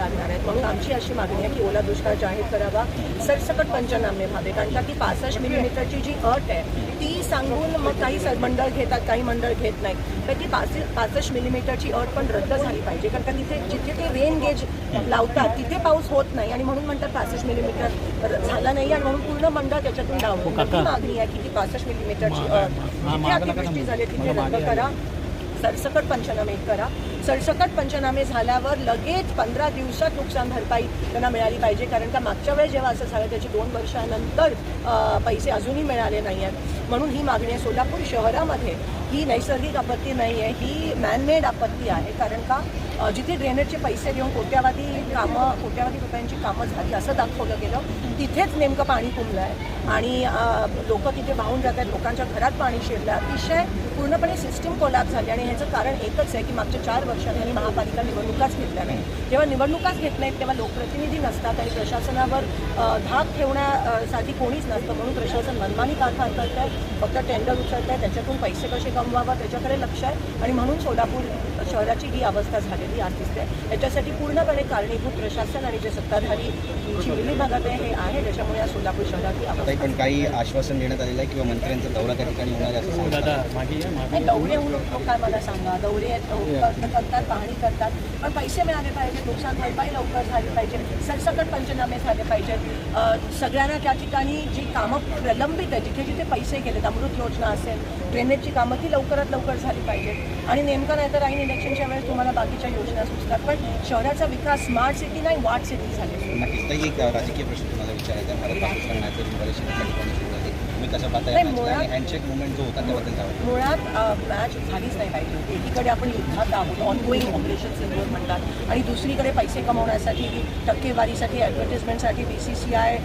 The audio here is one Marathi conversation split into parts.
अशी मागणी आहे की ओला दुष्काळ जाहीर करावा. सरसकट पंचनामे व्हावे कारण का ती पासष्ट मिलीमीटरची जी अट आहे ती सांगून मग काही मंडळ घेतात काही मंडळ घेत नाहीत. तर ती पास पासष्ट मिलीमीटरची अट पण रद्द झाली पाहिजे. कारण का तिथे जिथे ते रेन गेज लावतात तिथे पाऊस होत नाही. आणि म्हणून म्हणतात पासष्ट मिलीमीटर झाला नाही आणि म्हणून पूर्ण मंडळ त्याच्यातून डाऊन ही मागणी आहे की ती पासष्ट मिलीमीटरची अट जिथे अतिवृष्टी झाली तिथे रद्द करा. सरसकट पंचनामे करा. सरसकट पंचनामे झाल्यावर लगेच पंधरा दिवसात नुकसान भरपाई त्यांना मिळाली पाहिजे. कारण का मागच्या वेळेस जेव्हा असं झालं त्याची दोन वर्षानंतर पैसे अजूनही मिळाले नाही आहेत म्हणून ही मागणी आहे सोलापूर शहरामध्ये. ही नैसर्गिक आपत्ती नाही आहे ही मॅनमेड आपत्ती आहे. कारण का जिथे ड्रेनेजचे पैसे देऊन कोट्यावधी कामं कोट्यावधी रुपयांची कामं झाली असं दाखवलं गेलं तिथेच नेमकं पाणी तुंबलं आहे आणि लोक तिथे वाहून जात आहेत लोकांच्या घरात पाणी शिरलं अतिशय पूर्णपणे सिस्टीम कोलॅप झाली आणि ह्याचं कारण एकच आहे की मागच्या चार वर्षांनी आणि महापालिका निवडणुकाच घेतल्या नाही जेव्हा निवडणुकाच घेत नाहीत तेव्हा लोकप्रतिनिधी नसतात आणि प्रशासनावर धाक ठेवण्यासाठी कोणीच नसतं. म्हणून प्रशासन मनमानी कारभार करत आहे फक्त टेंडर उचलत आहे त्याच्यातून पैसे कसे कमवावं? त्याच्याकडे लक्ष आहे. आणि म्हणून सोलापूर शहराची ही अवस्था झालेली आज दिसते. याच्यासाठी पूर्णपणे कारणीभूत प्रशासन आणि जे सत्ताधारी यांची मिलीभगत आहे हे आहे. त्याच्यामुळे या सोलापूर शहरात ही ताई अवस्था पण काही आश्वासन देण्यात आलेलं आहे किंवा मंत्र्यांचा दौरा त्या ठिकाणी होणार आहे असं सांगतात. दौरे होऊन काय मला सांगा. दौरे करतात पाहणी करतात. पण पैसे मिळाले पाहिजे नुकसान भरपाई लवकर झाली पाहिजे. सरसकट पंचनामे झाले पाहिजेत सगळ्यांना त्या ठिकाणी जी कामं प्रलंबित आहे जिथे जिथे पैसे गेलेत अमृत योजना असेल ड्रेनेजची कामं ती लवकरात लवकर झाली पाहिजेत आणि नेमकं नाही तर राहील इलेक्शनच्या वेळेस तुम्हाला बाकीच्या योजना सुचतात. पण शहराचा विकास स्मार्ट सिटी नाही वाट सिटी झाली. नक्कीच. राजकीय प्रश्न तुम्हाला विचारायचा तुम्ही कसं पाहता या नाही, मॅचला आणि मुळात- हँडशेक मुवमेंट जो होता त्याबद्दल? मुळात मॅच झालीच नाही पाहिजे होती. एकीकडे आपण युद्धात आहोत ऑनगोईंग ऑपरेशन सिंदूर म्हणतात. आणि दुसरीकडे पैसे कमवण्यासाठी टक्केवारीसाठी ॲडव्हर्टिजमेंटसाठी बी सी सी आय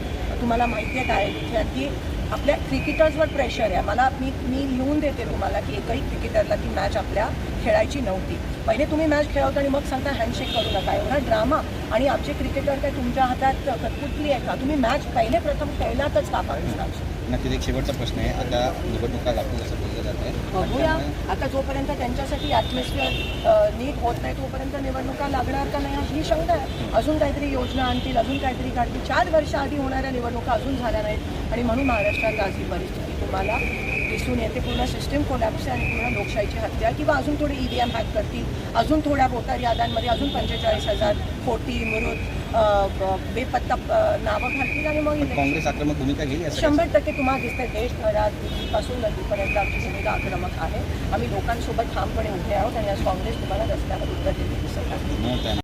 तुम्हाला माहिती आहे काय? अगदी आपल्या क्रिकेटर्सवर प्रेशर आहे. मला मी मी लिहून देते तुम्हाला की एकही क्रिकेटरला ती मॅच आपल्या खेळायची नव्हती. पहिले तुम्ही मॅच खेळवता आणि मग सांगता हँडशेक करू नका. एवढा ड्रामा आणि आमचे क्रिकेटर काय तुमच्या हातात कटपुटली आहे का? तुम्ही मॅच पहिले प्रथम खेळण्यातच का पाकिस्तानशी नक्कीच एक शेवटचा प्रश्न आहे. आता निवडणुका लागतील असं बोललं जात आहे. बघूया. आता जोपर्यंत त्यांच्यासाठी ॲटमॉस्फिअर नीट होत नाही तोपर्यंत निवडणुका लागणार का नाही ही शंका आहे. अजून काहीतरी योजना आणतील अजून काहीतरी काढतील. चार वर्ष आधी होणाऱ्या निवडणुका अजून झाल्या नाहीत. आणि म्हणून महाराष्ट्रात आज ही परिस्थिती तुम्हाला दिसून येते. पूर्ण सिस्टीम कोलॅप्स आहे आणि पूर्ण लोकशाहीची हत्या किंवा अजून थोडी ई व्ही एम हॅक करतील अजून थोड्या वोटर याद्यांमध्ये अजून पंचेचाळीस हजार खोटी मृत बेपत्ता नावं घालतील आणि मग काँग्रेस आक्रमक भूमिका घेईल शंभर टक्के तुम्हाला दिसतंय देशभरात दिल्लीपासून नदीपर्यंत आमची भूमिका आक्रमक आहे. आम्ही लोकांसोबत ठामपणे उभे आहोत आणि आज काँग्रेस तुम्हाला रस्त्यावर उत्तर दिली दिसत आहे.